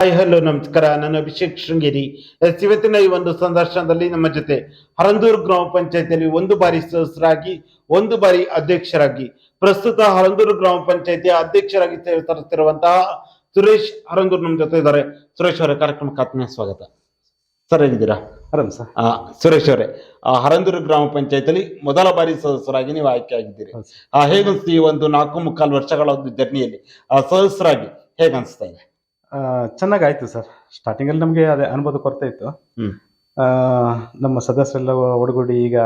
Hi hello ನಮಸ್ಕಾರ. ನಾನು ಅಭಿಷೇಕ್ ಶೃಂಗೇರಿ. ಇವತ್ತಿನ ಈ ಒಂದು ಸಂದರ್ಶನದಲ್ಲಿ ನಮ್ಮ ಜೊತೆ ಹರಂದೂರು ಗ್ರಾಮ ಪಂಚಾಯತಿಯಲ್ಲಿ ಒಂದು ಬಾರಿ ಸದಸ್ಯರಾಗಿ ಒಂದು ಬಾರಿ ಅಧ್ಯಕ್ಷರಾಗಿ ಪ್ರಸ್ತುತ ಹರಂದೂರು ಗ್ರಾಮ ಪಂಚಾಯತಿಯ ಅಧ್ಯಕ್ಷರಾಗಿ ಸೇವೆ ಸಲ್ಲಿಸುತ್ತಿರುವಂತಹ ಸುರೇಶ್ ಹರಂದೂರ್ ನಮ್ಮ ಜೊತೆ ಇದ್ದಾರೆ. ಸುರೇಶ್ ಅವರ ಕಾರ್ಯಕ್ರಮಕ್ಕೆ ಆತ್ಮೀಯ ಸ್ವಾಗತ. ಸರ್ ಹೇಗಿದ್ದೀರಾ? ಆರಾಮ್ ಸರ್. ಸುರೇಶ್ ಅವರೇ ಆ, ಹರಂದೂರು ಗ್ರಾಮ ಪಂಚಾಯತಿಯಲ್ಲಿ ಮೊದಲ ಬಾರಿ ಸದಸ್ಯರಾಗಿ ನೀವು ಆಯ್ಕೆ ಆಗಿದ್ದೀರಿ. ಹೇಗನ್ಸ್ತು ಈ ಒಂದು ನಾಲ್ಕು ಮುಕ್ಕಾಲು ವರ್ಷಗಳ ಒಂದು ಜರ್ನಿಯಲ್ಲಿ ಆ, ಸದಸ್ಯರಾಗಿ ಹೇಗನ್ಸ್ತಾ ಇದೆ? ಚೆನ್ನಾಗಾಯ್ತು ಸರ್. ಸ್ಟಾರ್ಟಿಂಗ್ ಅಲ್ಲಿ ನಮಗೆ ಅದೇ ಅನುಭವ ಕೊರತೆ ಇತ್ತು. ಹ್ಮ್. ನಮ್ಮ ಸದಸ್ಯರೆಲ್ಲ ಒಡಗೂಡಿ ಈಗ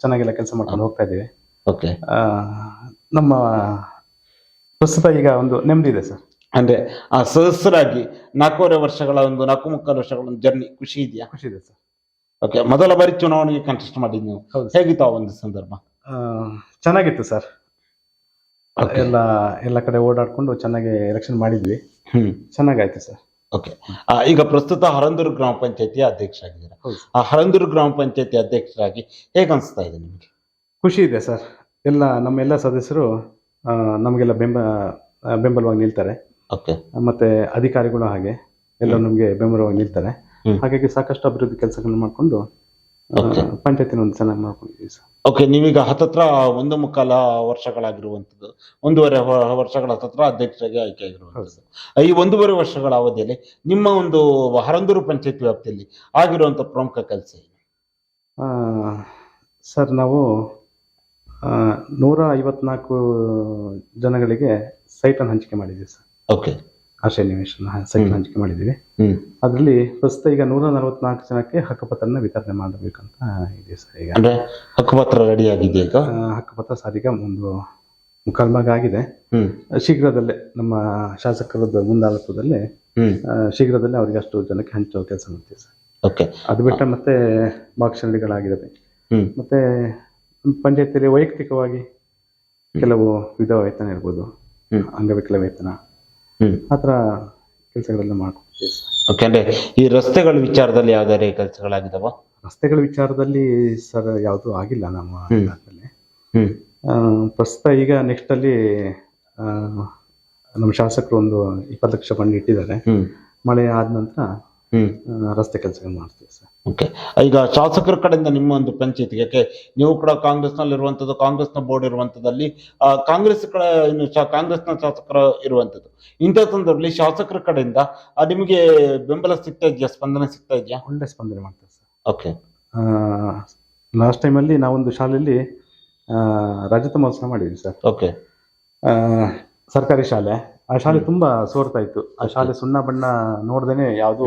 ಚೆನ್ನಾಗೆಲ್ಲ ಕೆಲಸ ಮಾಡ್ಕೊಂಡು ಹೋಗ್ತಾ ಇದ್ದೀವಿ. ಓಕೆ. ಆ, ನಮ್ಮ ಪ್ರಸ್ತುತ ಈಗ ಒಂದು ನೆಮ್ಮದಿ ಇದೆ ಸರ್. ಅಂದ್ರೆ ಆ ಸದಸ್ಯರಾಗಿ ನಾಲ್ಕೂವರೆ ವರ್ಷಗಳ ಒಂದು ನಾಲ್ಕು ಮುಕ್ಕಾಲು ವರ್ಷಗಳ ಒಂದು ಜರ್ನಿ ಖುಷಿ ಇದೆಯಾ? ಖುಷಿ ಇದೆ ಸರ್. ಓಕೆ ಮೊದಲ ಬಾರಿ ಚುನಾವಣೆಗೆ ಕಂಟೆಸ್ಟ್ ಮಾಡಿದ್ ನೀವು. ಹೌದು ಸರ್. ಹೇಗಿತ್ತು ಆ ಒಂದು ಸಂದರ್ಭ? ಆ, ಚೆನ್ನಾಗಿತ್ತು ಸರ್. ಎಲ್ಲ ಎಲ್ಲ ಕಡೆ ಓಡಾಡ್ಕೊಂಡು ಚೆನ್ನಾಗಿ ಎಲೆಕ್ಷನ್ ಮಾಡಿದ್ವಿ. ಹ್ಮ್. ಚೆನ್ನಾಗಾಯ್ತು ಸರ್. ಓಕೆ. ಈಗ ಪ್ರಸ್ತುತ ಹರಂದೂರು ಗ್ರಾಮ ಪಂಚಾಯತಿ ಅಧ್ಯಕ್ಷ ಆಗಿದ್ದೀರಾ. ಆ ಹರಂದೂರು ಗ್ರಾಮ ಪಂಚಾಯತಿ ಅಧ್ಯಕ್ಷರಾಗಿ ಹೇಗೆ ಅನಿಸ್ತಾ ಇದೆ ನಿಮಗೆ? ಖುಷಿ ಇದೆ ಸರ್. ಎಲ್ಲ ನಮ್ಮೆಲ್ಲ ಸದಸ್ಯರು ನಮಗೆಲ್ಲ ಬೆಂಬ ಬೆಂಬಲವಾಗಿ ನಿಲ್ತಾರೆ. ಓಕೆ. ಮತ್ತೆ ಅಧಿಕಾರಿಗಳು ಹಾಗೆ ಎಲ್ಲ ನಮಗೆ ಬೆಂಬಲವಾಗಿ ನಿಲ್ತಾರೆ. ಹಾಗಾಗಿ ಸಾಕಷ್ಟು ಅಭಿವೃದ್ಧಿ ಕೆಲಸಗಳನ್ನ ಮಾಡ್ಕೊಂಡು. ಪಂಚಾಯತಿನ ಒಂದು ಚೆನ್ನಾಗಿ ಮಾಡ್ಕೊಂಡಿದ್ದೀವಿ ಸರ್. ಓಕೆ ನೀವೀಗ ಹತ್ತತ್ರ ಒಂದು ಮುಕ್ಕಾಲ ವರ್ಷಗಳಾಗಿರುವಂಥದ್ದು. ಒಂದೂವರೆ ವರ್ಷಗಳ ಹತ್ತತ್ರ ಅಧ್ಯಕ್ಷರಾಗಿ ಆಯ್ಕೆ ಆಗಿರುವಂಥದ್ದು ಈ ಒಂದೂವರೆ ವರ್ಷಗಳ ಅವಧಿಯಲ್ಲಿ ನಿಮ್ಮ ಒಂದು ಹರಂದೂರು ಪಂಚಾಯತ್ ವ್ಯಾಪ್ತಿಯಲ್ಲಿ ಆಗಿರುವಂಥ ಪ್ರಮುಖ ಕೆಲಸ ಏನು? ಸರ್ ನಾವು ನೂರ ಐವತ್ನಾಲ್ಕು ಜನಗಳಿಗೆ ಸೈಟನ್ನು ಹಂಚಿಕೆ ಮಾಡಿದ್ದೀವಿ ಸರ್. ಓಕೆ ಆಶ್ರಯ ನಿವೇಶನ ಸೈಟ್. ಹಂಚಿಕೆ ಮಾಡಿದ್ದೀವಿ. ಅದರಲ್ಲಿ ಪ್ರಸ್ತುತ ಈಗ ನೂರ ನಲವತ್ನಾಲ್ಕು ಜನಕ್ಕೆ ಹಕ್ಕುಪತ್ರನ ವಿತರಣೆ ಮಾಡಬೇಕಂತ ಇದೆ ಸರ್ ಈಗ. ಅಂದ್ರೆ ಹಕ್ಕುಪತ್ರ ರೆಡಿ ಆಗಿದೆ ಈಗ? ಹಕ್ಕುಪತ್ರ ಸರ್ ಈಗ ಒಂದು ಮುಕ್ಕಾಲು ಭಾಗ ಆಗಿದೆ ಶೀಘ್ರದಲ್ಲೇ ನಮ್ಮ ಶಾಸಕರದ ಮುಂದಾಳತ್ವದಲ್ಲಿ ಶೀಘ್ರದಲ್ಲೇ ಅವರಿಗೆ ಅಷ್ಟು ಜನಕ್ಕೆ ಹಂಚುವ ಕೆಲಸ ಮಾಡ್ತೀವಿ ಸರ್. ಓಕೆ. ಅದು ಬಿಟ್ಟರೆ ಮತ್ತೆ ಭಾಗಶಾಲಿಗಳಾಗಿದ್ದಾವೆ ಹ್ಮ್. ಮತ್ತೆ ಪಂಚಾಯತಿಯಲ್ಲಿ ವೈಯಕ್ತಿಕವಾಗಿ ಕೆಲವು ವಿಧ ವೇತನ ಇರ್ಬೋದು. ಅಂಗವಿಕಲ ವೇತನ ಆ ಥರ ಕೆಲಸಗಳೆಲ್ಲ ಮಾಡ್ಕೊಡ್ತೀವಿ ಸರ್. ಓಕೆ ಅಂದ್ರೆ ಈ ರಸ್ತೆಗಳ ವಿಚಾರದಲ್ಲಿ ಯಾವ್ದಾರೆ ಕೆಲಸಗಳಾಗಿದಾವ? ರಸ್ತೆಗಳ ವಿಚಾರದಲ್ಲಿ ಸರ್ ಯಾವುದೂ ಆಗಿಲ್ಲ ನಮ್ಮ. ಇಲಾಖೆಯಲ್ಲಿ. ಹ್ಮ್. ಪ್ರಸ್ತುತ ಈಗ ನೆಕ್ಸ್ಟ್ ಅಲ್ಲಿ ಆ, ನಮ್ಮ ಶಾಸಕರು ಒಂದು ಇಪ್ಪತ್ತು ಲಕ್ಷ ಫಂಡ್ ಇಟ್ಟಿದ್ದಾರೆ ಹ್ಮ್. ಮಳೆ ಆದ ನಂತರ ಹ್ಮ್. ಆ, ರಸ್ತೆ ಕೆಲಸಗಳು ಮಾಡ್ತೀವಿ ಸರ್. ಓಕೆ? ಈಗ ಶಾಸಕರ ಕಡೆಯಿಂದ ನಿಮ್ಮ ಒಂದು ಪಂಚಾಯತ್ಗೆ ಯಾಕೆ ನೀವು ಕೂಡ ಕಾಂಗ್ರೆಸ್ನಲ್ಲಿ ಇರುವಂತದ್ದು ಕಾಂಗ್ರೆಸ್ನ ಬೋರ್ಡ್ ಇರುವಂತದಲ್ಲಿ ಆ, ಕಾಂಗ್ರೆಸ್ ಕಡೆ ಇನ್ನು ಕಾಂಗ್ರೆಸ್ನ ಶಾಸಕರು ಇರುವಂತದ್ದು ಇಂಥ ಸಂದರ್ಭದಲ್ಲಿ ಶಾಸಕರ ಕಡೆಯಿಂದ ನಿಮಗೆ ಬೆಂಬಲ ಸಿಗ್ತಾ ಇದೆಯಾ ಸ್ಪಂದನೆ ಸಿಗ್ತಾ ಇದೆಯಾ? ಒಳ್ಳೆ ಸ್ಪಂದನೆ ಮಾಡ್ತೇವೆ ಸರ್. ಓಕೆ. ಲಾಸ್ಟ್ ಟೈಮಲ್ಲಿ ನಾವೊಂದು ಶಾಲೆಯಲ್ಲಿ ರಜತ ಮಹೋತ್ಸವ ಮಾಡಿದ್ವಿ ಸರ್. ಓಕೆ. ಸರ್ಕಾರಿ ಶಾಲೆ. ಆ ಶಾಲೆ ತುಂಬಾ ಸೋರ್ತಾ ಇತ್ತು. ಆ ಶಾಲೆ ಸುಣ್ಣ ಬಣ್ಣ ನೋಡ್ದೇನೆ ಯಾವುದು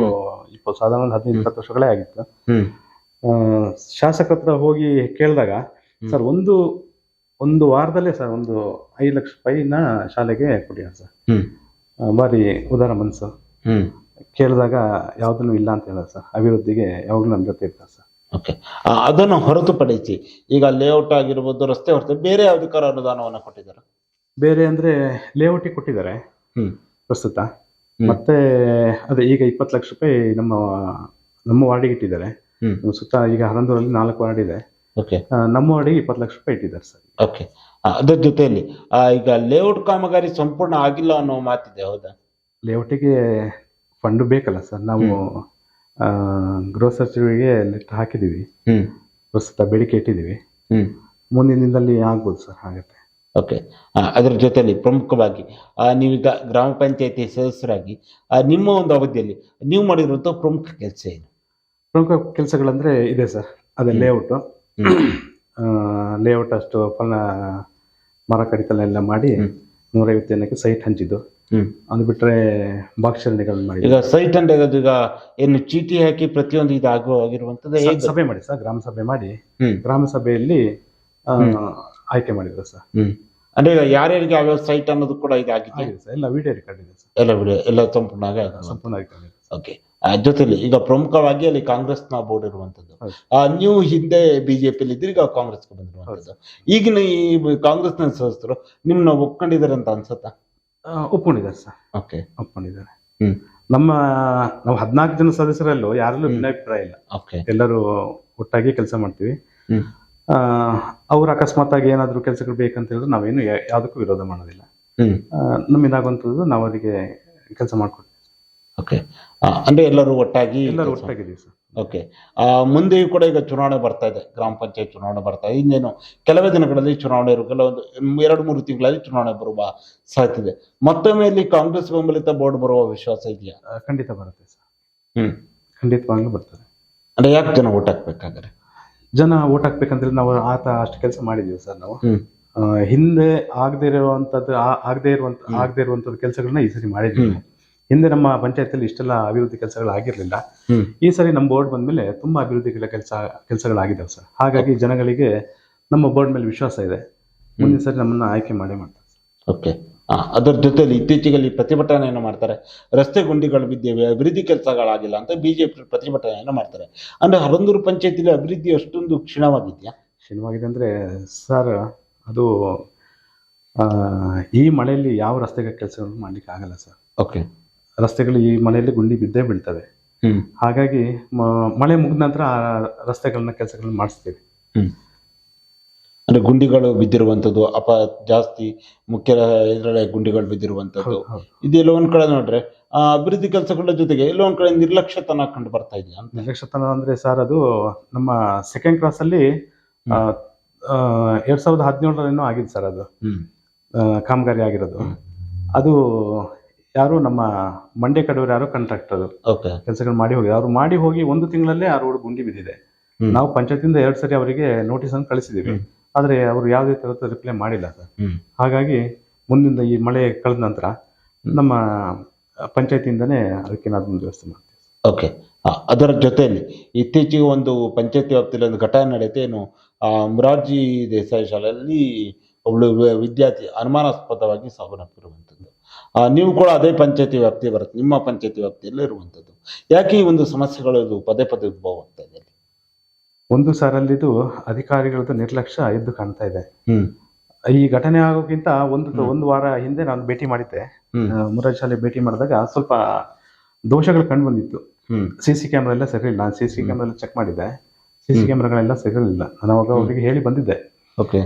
ಇಪ್ಪತ್ತು ಸಾಧಾರಣ ಒಂದು ಹದಿನೈದು ಇಪ್ಪತ್ತು ವರ್ಷಗಳೇ ಆಗಿತ್ತು. ಶಾಸಕತ್ರ ಹತ್ರ ಹೋಗಿ ಕೇಳಿದಾಗ ಸರ್ ಒಂದು ಒಂದು ವಾರದಲ್ಲೇ ಸರ್ ಒಂದು ಐದು ಲಕ್ಷ ರೂಪಾಯಿನ ಶಾಲೆಗೆ ಕೊಡಿ ಸರ್. ಬಾರಿ ಉದಾರ ಮನಸ್ಸು. ಹ್ಮ್. ಕೇಳಿದಾಗ ಯಾವುದನ್ನು ಇಲ್ಲ ಅಂತ ಹೇಳ ಸರ್. ಅಭಿವೃದ್ಧಿಗೆ ಯಾವಾಗಲೂ ನಮ್ಮ ಜೊತೆ ಇರ್ತಾರೆ ಸರ್. ಓಕೆ ಅದನ್ನು ಹೊರತುಪಡಿಸಿ ಈಗ ಲೇಔಟ್ ಆಗಿರ್ಬೋದು ರಸ್ತೆ ಹೊರತು ಬೇರೆ ಯಾವ್ದಕ್ಕಾರ ಅನುದಾನವನ್ನು ಕೊಟ್ಟಿದ್ದಾರೆ? ಬೇರೆ ಅಂದ್ರೆ ಲೇಔಟಿ ಕೊಟ್ಟಿದ್ದಾರೆ. ಹ್ಮ್. ಪ್ರಸ್ತುತ. ಮತ್ತೆ ಅದೇ ಈಗ ಇಪ್ಪತ್ತು ಲಕ್ಷ ರೂಪಾಯಿ ನಮ್ಮ ನಮ್ಮ ವಾರ್ಡಿಗೆ ಇಟ್ಟಿದ್ದಾರೆ. ಹ್ಮ್. ಸುತ್ತ ಈಗ ಹರಂದೂರಲ್ಲಿ ನಾಲ್ಕು ವಾರ್ಡ್ ಇದೆ. ಓಕೆ. ಆ, ನಮ್ಮ ವಾರ್ಡಿಗೆ ಇಪ್ಪತ್ತು ಲಕ್ಷ ರೂಪಾಯಿ ಇಟ್ಟಿದ್ದಾರೆ ಸರ್. ಓಕೆ. ಅದ್ರ ಜೊತೆಯಲ್ಲಿ ಆ, ಈಗ ಲೇಔಟ್ ಕಾಮಗಾರಿ ಸಂಪೂರ್ಣ ಆಗಿಲ್ಲ ಅನ್ನೋ ಮಾತಿದೆ ಹೌದಾ? ಲೇಔಟಿಗೆ ಫಂಡ್ ಬೇಕಲ್ಲ ಸರ್. ನಾವು ಗೃಹ ಸಚಿವರಿಗೆ ಲೆಟರ್ ಹಾಕಿದ್ದೀವಿ. ಹ್ಮ್. ಪ್ರಸ್ತುತ ಬೇಡಿಕೆ ಇಟ್ಟಿದ್ದೀವಿ. ಹ್ಮ್. ಮುಂದಿನ ದಿನದಲ್ಲಿ ಆಗ್ಬೋದು ಸರ್ ಹಾಗತ್ತೆ ಓಕೆ ಅದರ ಜೊತೆಯಲ್ಲಿ ಪ್ರಮುಖವಾಗಿ ನೀವೀಗ ಗ್ರಾಮ ಪಂಚಾಯತಿ ಸದಸ್ಯರಾಗಿ ನಿಮ್ಮ ಒಂದು ಅವಧಿಯಲ್ಲಿ ನೀವು ಮಾಡಿರುವಂಥ ಪ್ರಮುಖ ಕೆಲಸ ಏನು? ಪ್ರಮುಖ ಕೆಲಸಗಳಂದ್ರೆ ಇದೆ ಸರ್. ಅದೇ. ಲೇಔಟು ಲೇಔಟ್ ಅಷ್ಟು ಫಲ ಮರ ಕಡಿತಲೆಲ್ಲ ಮಾಡಿ. ನೂರೈವತ್ತು ಜನಕ್ಕೆ ಸೈಟ್ ಹಂಚಿದ್ದು. ಅದು ಬಿಟ್ರೆ ಬಾಕ್ಷರಣೆಗಳನ್ನ ಮಾಡಿ ಈಗ ಸೈಟ್ ಅಂಡ್ ಈಗ ಏನು ಚೀಟಿ ಹಾಕಿ ಪ್ರತಿಯೊಂದು ಇದು ಆಗೋ ಆಗಿರುವಂಥದ್ದು ಸಭೆ ಮಾಡಿ ಸರ್ ಗ್ರಾಮ ಸಭೆ ಮಾಡಿ ಗ್ರಾಮ ಸಭೆಯಲ್ಲಿ ಆಯ್ಕೆ ಮಾಡಿದ್ರು ಸರ್. ಅಂದ್ರೆ ಈಗ ಯಾರ್ಯಾರಿಗೆ ಯಾವ್ಯಾವ ಸೈಟ್ ಅನ್ನೋದು ಕೂಡ ಇದಾಗಿದೆ ಆಗಿದೆ? ಸರ್. ಎಲ್ಲ ವಿಡಿಯೋ ರೆಕಾರ್ಡ್ ಇದೆ ಸರ್. ಎಲ್ಲ ವಿಡಿಯೋ ಎಲ್ಲ ಸಂಪೂರ್ಣವಾಗಿ ಆಗಿದೆ. ಸಂಪೂರ್ಣ ಇದೆ. ಓಕೆ ಜೊತೆಲಿ ಈಗ ಪ್ರಮುಖವಾಗಿ ಅಲ್ಲಿ ಕಾಂಗ್ರೆಸ್ ಕಾಂಗ್ರೆಸ್ನ ಬೋರ್ಡ್ ಇರುವಂತದ್ದು ಹೌದು. ಆ, ನೀವು ಹಿಂದೆ ಬಿಜೆಪಿಯಲ್ಲಿ ಇದ್ರಿ ಈಗ ಕಾಂಗ್ರೆಸ್ ಬಂದಿರುವಂತದ್ದು ಈಗಿನ ಈ ಕಾಂಗ್ರೆಸ್ನ ಸದಸ್ಯರು ನಿಮ್ನ ಒಪ್ಕೊಂಡಿದ್ದಾರೆ ಅಂತ ಅನ್ಸುತ್ತಾ? ಆ, ಒಪ್ಕೊಂಡಿದ್ದಾರೆ ಸರ್. ಓಕೆ ಒಪ್ಕೊಂಡಿದ್ದಾರೆ. ಹ್ಮ್. ನಮ್ಮ ನಾವು ಹದಿನಾಲ್ಕು ಜನ ಸದಸ್ಯರಲ್ಲೂ ಯಾರಲ್ಲೂ. ಭಿನ್ನಾಭಿಪ್ರಾಯ ಇಲ್ಲ. ಓಕೆ ಎಲ್ಲರೂ ಒಟ್ಟಾಗಿ ಕೆಲಸ ಮಾಡ್ತೀವಿ. ಹ್ಮ್. ಆ, ಅವ್ರು ಅಕಸ್ಮಾತ್ ಆಗಿ ಏನಾದರೂ ಕೆಲಸಗಳು ಬೇಕಂತ ಹೇಳಿದ್ರೆ ನಾವೇನು ಯಾವುದಕ್ಕೂ ವಿರೋಧ ಮಾಡೋದಿಲ್ಲ. ನಮ್ಮಿಂದಾಗುವಂಥದ್ದು ನಾವು ಅದಕ್ಕೆ ಕೆಲಸ ಮಾಡ್ಕೊಡ್ತೀವಿ. ಓಕೆ. ಅಂದ್ರೆ ಎಲ್ಲರೂ ಒಟ್ಟಾಗಿ ಎಲ್ಲರೂ ಒಟ್ಟಾಗಿದ್ದೀವಿ ಸರ್. ಓಕೆ. ಮುಂದೆಯೂ ಕೂಡ ಈಗ ಚುನಾವಣೆ ಬರ್ತಾ ಇದೆ. ಗ್ರಾಮ ಪಂಚಾಯತ್ ಚುನಾವಣೆ ಬರ್ತಾ ಇದೆ. ಇನ್ನೇನು ಕೆಲವೇ ದಿನಗಳಲ್ಲಿ ಚುನಾವಣೆ ಇರು ಕೆಲವೊಂದು ಎರಡು ಮೂರು ತಿಂಗಳಲ್ಲಿ ಚುನಾವಣೆ ಬರುವ ಸಾಧ್ಯತೆ ಇದೆ. ಮತ್ತೊಮ್ಮೆ ಇಲ್ಲಿ ಕಾಂಗ್ರೆಸ್ ಬೆಂಬಲಿತ ಬೋರ್ಡ್ ಬರುವ ವಿಶ್ವಾಸ ಇದೆಯಾ? ಖಂಡಿತ ಬರುತ್ತೆ ಸರ್. ಹ್ಮ್. ಖಂಡಿತವಾಗ್ಲೂ ಬರ್ತದೆ. ಅಂದ್ರೆ ಯಾಕೆ ಜನ ಓಟ್ ಹಾಕ್ಬೇಕಾದ್ರೆ ಜನ ಓಟ್ ಹಾಕ್ಬೇಕಂದ್ರೆ ನಾವು ಆತ ಅಷ್ಟು ಕೆಲಸ ಮಾಡಿದೀವಿ ಸರ್ ನಾವು. ಆ, ಹಿಂದೆ ಆಗದೆ ಇರುವಂತದ್ದು ಆಗದೆ ಇರುವಂತ ಆಗದೆ ಇರುವಂತ ಕೆಲಸಗಳನ್ನ ಈ ಸರಿ ಮಾಡಿದ್ವಿ ಹಿಂದೆ ನಮ್ಮ ಪಂಚಾಯತಿಯಲ್ಲಿ ಇಷ್ಟೆಲ್ಲ ಅಭಿವೃದ್ಧಿ ಕೆಲಸಗಳು ಆಗಿರ್ಲಿಲ್ಲ. ಈ ಸರಿ ನಮ್ಮ ಬೋರ್ಡ್ ಬಂದ್ಮೇಲೆ ತುಂಬಾ ಅಭಿವೃದ್ಧಿ ಕೆಲಸ ಕೆಲಸಗಳಾಗಿದ್ದಾವೆ ಸರ್. ಹಾಗಾಗಿ ಜನಗಳಿಗೆ ನಮ್ಮ ಬೋರ್ಡ್ ಮೇಲೆ ವಿಶ್ವಾಸ ಇದೆ. ಮುಂದಿನ ಸರಿ ನಮ್ಮನ್ನ ಆಯ್ಕೆ ಮಾಡೇ ಮಾಡ್ತಾರೆ ಓಕೆ ಅದರ ಜೊತೆಲಿ ಇತ್ತೀಚೆಗೆ ಪ್ರತಿಭಟನೆಯನ್ನು ಮಾಡ್ತಾರೆ. ರಸ್ತೆ ಗುಂಡಿಗಳು ಬಿದ್ದಿವೆ ಅಭಿವೃದ್ಧಿ ಕೆಲಸಗಳಾಗಿಲ್ಲ ಅಂತ ಬಿಜೆಪಿ ಪ್ರತಿಭಟನೆಯನ್ನು ಮಾಡ್ತಾರೆ. ಅಂದ್ರೆ ಹರಂದೂರು ಪಂಚಾಯತಿಲಿ ಅಭಿವೃದ್ಧಿ ಅಷ್ಟೊಂದು ಕ್ಷೀಣವಾಗಿದೆಯಾ? ಕ್ಷೀಣವಾಗಿದೆ ಅಂದ್ರೆ ಸರ್ ಅದು ಆ, ಈ ಮಳೆಯಲ್ಲಿ ಯಾವ ರಸ್ತೆಗೆ ಕೆಲಸಗಳನ್ನು ಮಾಡ್ಲಿಕ್ಕೆ ಆಗಲ್ಲ ಸರ್. ಓಕೆ. ರಸ್ತೆಗಳು ಈ ಮಳೆಯಲ್ಲಿ ಗುಂಡಿ ಬಿದ್ದೇ ಬೀಳ್ತವೆ. ಹಾಗಾಗಿ ಮಳೆ ಮುಗಿದ ನಂತರ ಆ ರಸ್ತೆಗಳನ್ನ ಕೆಲಸಗಳನ್ನ ಮಾಡಿಸ್ತೀವಿ. ಅಂದ್ರೆ ಗುಂಡಿಗಳು ಬಿದ್ದಿರುವಂತದ್ದು ಅಪ ಜಾಸ್ತಿ ಮುಖ್ಯ ಇದರಲ್ಲೇ ಗುಂಡಿಗಳು ಬಿದ್ದಿರುವಂತದ್ದು ಹೌದು. ಇದೆಲ್ಲ ಒಂದ್ ಕಡೆ ನೋಡ್ರೆ ಆ ಅಭಿವೃದ್ಧಿ ಕೆಲಸಗಳ ಜೊತೆಗೆ ಎಲ್ಲೋ ಒಂದ್ ಕಡೆ ನಿರ್ಲಕ್ಷ್ಯತನ ಕಂಡು ಬರ್ತಾ ಇದೆಯಾ ನಿರ್ಲಕ್ಷ್ಯತನ ಅಂದ್ರೆ ಸರ್ ಅದು ನಮ್ಮ ಸೆಕೆಂಡ್ ಕ್ಲಾಸ್ ಅಲ್ಲಿ ಎರಡ್ ಸಾವಿರದ ಹದಿನೇಳರೇನೋ ಆಗಿದೆ ಸರ್ ಅದು. ಕಾಮಗಾರಿ ಆಗಿರೋದು. ಅದು ಯಾರು ನಮ್ಮ ಮಂಡ್ಯ ಕಡೆಯವರು ಯಾರು ಕಾಂಟ್ರಾಕ್ಟರ್ ಅದು. ಕೆಲಸಗಳು ಮಾಡಿ ಹೋಗಿ ಅವ್ರು ಮಾಡಿ ಹೋಗಿ ಒಂದು ತಿಂಗಳಲ್ಲೇ ಆ ರೋಡ್ ಗುಂಡಿ ಬಿದ್ದಿದೆ. ನಾವು ಪಂಚಾಯತಿಂದ ಎರಡು ಸರಿ ಅವರಿಗೆ ನೋಟಿಸ್ ಅನ್ನು ಕಳಿಸಿದ್ದೀವಿ ಹ್ಮ್. ಆದ್ರೆ ಅವರು ಯಾವುದೇ ಥರದ ರಿಪ್ಲೈ ಮಾಡಿಲ್ಲ ಸರ್. ಹಾಗಾಗಿ ಮುಂದಿನ ಈ ಮಳೆ ಕಳೆದ ನಂತರ ನಮ್ಮ ಪಂಚಾಯತಿಯಿಂದನೇ ಅದಕ್ಕೆ ಒಂದು ವ್ಯವಸ್ಥೆ ಮಾಡ್ತೀವಿ ಓಕೆ ಅದರ ಜೊತೆಯಲ್ಲಿ ಇತ್ತೀಚೆಗೆ ಒಂದು ಪಂಚಾಯತಿ ವ್ಯಾಪ್ತಿಯಲ್ಲಿ ಒಂದು ಘಟನೆ ನಡೆಯುತ್ತೆ ಏನು ಮುರಾರ್ಜಿ ದೇಸಾಯಿ ಶಾಲೆಯಲ್ಲಿ ಒಬ್ಳು ವಿದ್ಯಾರ್ಥಿ ಅನುಮಾನಾಸ್ಪದವಾಗಿ ಸಾವನ್ನಪ್ಪಿರುವಂಥದ್ದು ನೀವು ಕೂಡ ಅದೇ ಪಂಚಾಯತಿ ವ್ಯಾಪ್ತಿ ಬರುತ್ತೆ? ನಿಮ್ಮ ಪಂಚಾಯತಿ ವ್ಯಾಪ್ತಿಯಲ್ಲೇ ಇರುವಂಥದ್ದು. ಯಾಕೆ ಈ ಒಂದು ಸಮಸ್ಯೆಗಳು ಪದೇ ಪದೇ ಉದ್ಭವ ಅಲ್ಲಿ? ಒಂದು ಸಾರಲ್ಲಿದು ಅಧಿಕಾರಿಗಳದ್ದು ನಿರ್ಲಕ್ಷ್ಯ ಎದ್ದು ಕಾಣ್ತಾ ಇದೆ. ಈ ಘಟನೆ ಆಗೋಕ್ಕಿಂತ ಒಂದು ಒಂದು ವಾರ ಹಿಂದೆ ನಾನು ಭೇಟಿ ಮಾಡಿದ್ದೆ. ಮುರಾಜ್ ಶಾಲೆ ಭೇಟಿ ಮಾಡಿದಾಗ ಸ್ವಲ್ಪ ದೋಷಗಳು ಕಂಡು ಬಂದಿತ್ತು. ಸಿ ಸಿ ಕ್ಯಾಮ್ರಾ ಎಲ್ಲ ಸರಿ ಇಲ್ಲ ನಾನು ಸಿ ಸಿ ಕ್ಯಾಮ್ರಾ ಎಲ್ಲ ಚೆಕ್ ಮಾಡಿದ್ದೆ. ಸಿ ಸಿ ಕ್ಯಾಮ್ರಾಗಳೆಲ್ಲ ಸರಿ ಇರಲಿಲ್ಲ ನಾನು ಅವಾಗ ಅವರಿಗೆ ಹೇಳಿ ಬಂದಿದ್ದೆ. ಓಕೆ.